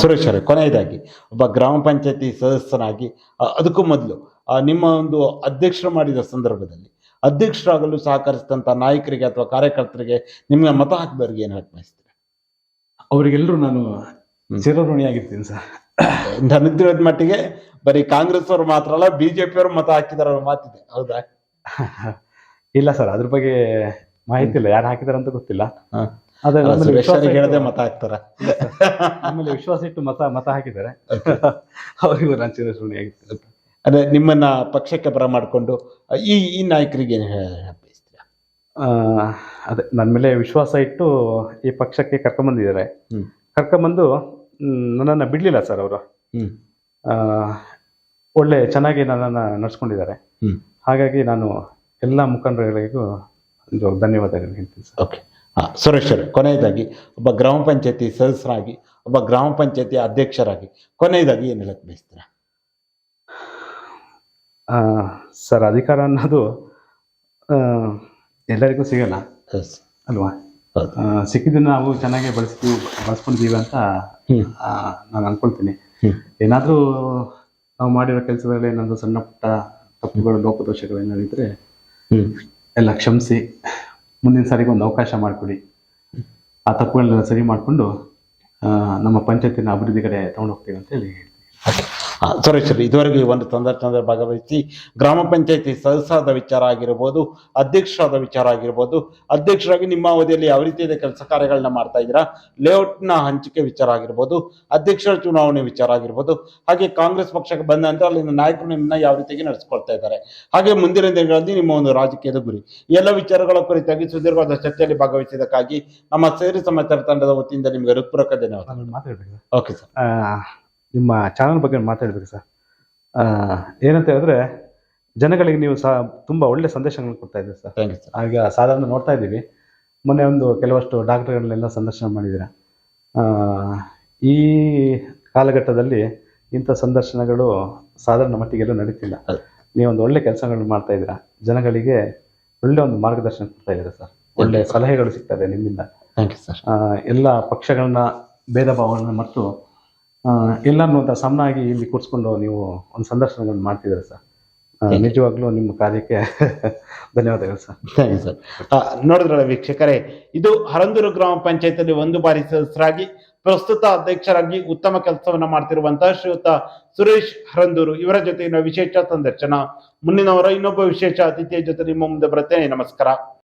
ಸುರೇಶ್ ಅವರೇ ಕೊನೆಯದಾಗಿ ಒಬ್ಬ ಗ್ರಾಮ ಪಂಚಾಯತಿ ಸದಸ್ಯನಾಗಿ ಅದಕ್ಕೂ ಮೊದಲು ನಿಮ್ಮ ಒಂದು ಅಧ್ಯಕ್ಷರು ಮಾಡಿದ ಸಂದರ್ಭದಲ್ಲಿ ಅಧ್ಯಕ್ಷರಾಗಲು ಸಹಕರಿಸಿದಂಥ ನಾಯಕರಿಗೆ ಅಥವಾ ಕಾರ್ಯಕರ್ತರಿಗೆ ನಿಮಗೆ ಮತ ಹಾಕಿದವ್ರಿಗೆ ಏನು ಹಾಕಿ ಬಯಸ್ತೀರಾ ಅವರಿಗೆಲ್ಲರೂ ನಾನು. ಚಿರಋಣಿಯಾಗಿರ್ತೀನಿ ಸರ್. ನನಗಿರೋದ್ ಮಟ್ಟಿಗೆ ಬರೀ ಕಾಂಗ್ರೆಸ್ ಅವರು ಮಾತ್ರ ಅಲ್ಲ ಬಿಜೆಪಿ ಅವರು ಮತ ಹಾಕಿದಾರ ಮಾತಿದೆ. ಹೌದಾ? ಇಲ್ಲ ಸರ್ ಅದ್ರ ಬಗ್ಗೆ ಮಾಹಿತಿ ಇಲ್ಲ. ಯಾರು ಹಾಕಿದಾರ ಅಂತ ಗೊತ್ತಿಲ್ಲ. ಹೇಳದೆ ಇಟ್ಟು- ಮತ ಹಾಕ್ತಾರ? ಆಮೇಲೆ ವಿಶ್ವಾಸ ಇಟ್ಟು ಮತ ಮತ ಹಾಕಿದ್ದಾರೆ. ಅವರಿಗೂ ನಾನು ಆಗಿತ್ತು ಅಂದ್ರೆ ನಿಮ್ಮನ್ನ ಪಕ್ಷಕ್ಕೆ ಬರ ಮಾಡಿಕೊಂಡು ಈ ಈ ನಾಯಕರಿಗೆ ಏನು ಬಯಸ್ತೀರಾ ಅದೇ ನನ್ನ ಮೇಲೆ ವಿಶ್ವಾಸ ಇಟ್ಟು ಈ ಪಕ್ಷಕ್ಕೆ ಕರ್ಕೊಂಬಂದಿದ್ದಾರೆ. ಹ್ಮ್. ಕರ್ಕೊಂಬಂದು ನನ್ನನ್ನು ಬಿಡಲಿಲ್ಲ ಸರ್ ಅವರು. ಹ್ಮ್. ಒಳ್ಳೆ ಚೆನ್ನಾಗಿ ನನ್ನನ್ನು ನಡ್ಸ್ಕೊಂಡಿದ್ದಾರೆ. ಹ್ಮ್. ಹಾಗಾಗಿ ನಾನು ಎಲ್ಲ ಮುಖಂಡರುಗಳಿಗೂ ಒಂದು ಧನ್ಯವಾದಗಳು ಹೇಳ್ತೀನಿ ಸರ್. ಓಕೆ ಹಾ ಕೊನೆಯದಾಗಿ ಒಬ್ಬ ಗ್ರಾಮ ಪಂಚಾಯತಿ ಸದಸ್ಯರಾಗಿ ಒಬ್ಬ ಗ್ರಾಮ ಪಂಚಾಯತಿ ಅಧ್ಯಕ್ಷರಾಗಿ ಕೊನೆಯದಾಗಿ ಏನು ಹೇಳಕ್ಕೆ ಬಯಸ್ತೀರಾ? ಆ, ಸರ್ ಅಧಿಕಾರ ಅನ್ನೋದು ಎಲ್ಲರಿಗೂ ಸಿಗಲ್ಲ. ಅಲ್ವಾ? ಸಿಕ್ಕಿದ್ದನ್ನು ನಾವು ಚೆನ್ನಾಗಿ ಬಳಸ್ತೀವಿ ಬಳಸ್ಕೊಂಡಿದ್ದೀವಿ ಅಂತ ನಾನು ಅನ್ಕೊಳ್ತೀನಿ. ಏನಾದರೂ ನಾವು ಮಾಡಿರೋ ಕೆಲಸದಲ್ಲಿ ಏನಾದರೂ ಸಣ್ಣ ಪುಟ್ಟ ತಪ್ಪುಗಳು ಲೋಪದೋಷಗಳು ಏನಾದ್ರು ಇದ್ರೆ ಹ್ಮ್. ಎಲ್ಲ ಕ್ಷಮಿಸಿ. ಮುಂದಿನ ಸಾರಿಗೆ ಒಂದು ಅವಕಾಶ ಮಾಡಿಕೊಡಿ. ಆ ತಪ್ಪುಗಳನ್ನ ಸರಿ ಮಾಡಿಕೊಂಡು ನಮ್ಮ ಪಂಚಾಯತಿನ ಅಭಿವೃದ್ಧಿ ಕಡೆ ತಗೊಂಡು ಹೋಗ್ತೀವಿ ಅಂತ ಹೇಳಿ ಹೇಳ್ತೀನಿ ಸರಿ ಸುರೇಶ್ ಅವರು ಇದುವರೆಗೆ ಈ ಒಂದು ಸಂದರ್ಶನದಲ್ಲಿ ಭಾಗವಹಿಸಿ ಗ್ರಾಮ ಪಂಚಾಯತಿ ಸದಸ್ಯರಾದ ವಿಚಾರ ಆಗಿರ್ಬೋದು ಅಧ್ಯಕ್ಷರಾದ ವಿಚಾರ ಆಗಿರ್ಬೋದು ಅಧ್ಯಕ್ಷರಾಗಿ ನಿಮ್ಮ ಅವಧಿಯಲ್ಲಿ ಯಾವ ರೀತಿಯಾದ ಕೆಲಸ ಕಾರ್ಯಗಳನ್ನ ಮಾಡ್ತಾ ಇದ್ದೀರಾ ಲೇಔಟ್ನ ಹಂಚಿಕೆ ವಿಚಾರ ಆಗಿರ್ಬೋದು ಅಧ್ಯಕ್ಷರ ಚುನಾವಣೆ ವಿಚಾರ ಆಗಿರ್ಬೋದು ಹಾಗೆ ಕಾಂಗ್ರೆಸ್ ಪಕ್ಷಕ್ಕೆ ಬಂದ ನಂತರ ಅಲ್ಲಿನ ನಾಯಕರು ನಿಮ್ಮನ್ನ ಯಾವ ರೀತಿಯಾಗಿ ನಡೆಸ್ಕೊಳ್ತಾ ಇದ್ದಾರೆ. ಹಾಗೆ ಮುಂದಿನ ದಿನಗಳಲ್ಲಿ ನಿಮ್ಮ ಒಂದು ರಾಜಕೀಯದ ಗುರಿ. ಎಲ್ಲ ವಿಚಾರಗಳ ಕುರಿತಾಗಿ ಸುದೀರ್ಘವಾದ ಚರ್ಚೆಯಲ್ಲಿ ಭಾಗವಹಿಸಿದ್ದಕ್ಕಾಗಿ ನಮ್ಮ ಸೇರಿ ಸಮಾಚಾರ ತಂಡದ ವತಿಯಿಂದ ನಿಮಗೆ ಹೃತ್ಪೂರ್ವಕ ಧನ್ಯವಾದ ಓಕೆ ಸರ್ ನಿಮ್ಮ ಚಾನಲ್ ಬಗ್ಗೆ ಮಾತಾಡಬೇಕು ಸರ್ ಆ, ಏನಂತ ಹೇಳಿದ್ರೆ ಜನಗಳಿಗೆ ನೀವು ಸಹ ತುಂಬ ಒಳ್ಳೆ ಸಂದೇಶಗಳನ್ನು ಕೊಡ್ತಾ ಇದ್ದೀರಿ ಸರ್ ಥ್ಯಾಂಕ್ ಯು ಸರ್ ಆಗ ಸಾಧಾರಣ ನೋಡ್ತಾ ಇದ್ದೀವಿ. ಮೊನ್ನೆ ಒಂದು ಕೆಲವಷ್ಟು ಡಾಕ್ಟರ್ಗಳನ್ನೆಲ್ಲ ಸಂದರ್ಶನ ಮಾಡಿದ್ದೀರ. ಈ ಕಾಲಘಟ್ಟದಲ್ಲಿ ಇಂಥ ಸಂದರ್ಶನಗಳು ಸಾಧಾರಣ ಮಟ್ಟಿಗೆಲ್ಲ ನಡೀತಿಲ್ಲ. ನೀವೊಂದು ಒಳ್ಳೆ ಕೆಲಸಗಳನ್ನು ಮಾಡ್ತಾ ಇದ್ದೀರಾ. ಜನಗಳಿಗೆ ಒಳ್ಳೆ ಒಂದು ಮಾರ್ಗದರ್ಶನ ಕೊಡ್ತಾ ಇದ್ದೀರಾ ಸರ್ ಒಳ್ಳೆ ಸಲಹೆಗಳು ಸಿಗ್ತದೆ ನಿಮ್ಮಿಂದ. ಥ್ಯಾಂಕ್ ಯು ಸರ್ ಆ, ಎಲ್ಲ ಪಕ್ಷಗಳನ್ನ ಭೇದ ಭಾವಗಳನ್ನ ಮತ್ತು ಎಲ್ಲರನ್ನೂ ಒಂಥರ ಸಮನಾಗಿ ಇಲ್ಲಿ ಕೂರಿಸ್ಕೊಂಡು ನೀವು ಒಂದು ಸಂದರ್ಶನಗಳನ್ನು ಮಾಡ್ತಿದ್ದೀರ ಸರ್? ನಿಜವಾಗ್ಲೂ ನಿಮ್ಮ ಕಾರ್ಯಕ್ಕೆ ಧನ್ಯವಾದಗಳು ಸರ್. ಥ್ಯಾಂಕ್ ಯು ಸರ್ ನೋಡಿದ್ರಲ್ಲ ವೀಕ್ಷಕರೇ ಇದು ಹರಂದೂರು ಗ್ರಾಮ ಪಂಚಾಯತಿಯಲ್ಲಿ ಒಂದು ಬಾರಿ ಸದಸ್ಯರಾಗಿ ಪ್ರಸ್ತುತ ಅಧ್ಯಕ್ಷರಾಗಿ ಉತ್ತಮ ಕೆಲಸವನ್ನ ಮಾಡ್ತಿರುವಂತಹ ಶ್ರೀಯುತ ಸುರೇಶ್ ಹರಂದೂರು. ಇವರ ಜೊತೆಗಿನ ವಿಶೇಷ ಸಂದರ್ಶನ. ಮುಂದಿನವರ ಇನ್ನೊಬ್ಬ ವಿಶೇಷ ಅತಿಥಿಯ ಜೊತೆ ನಿಮ್ಮ ಮುಂದೆ ಬರ್ತೇನೆ ನಮಸ್ಕಾರ.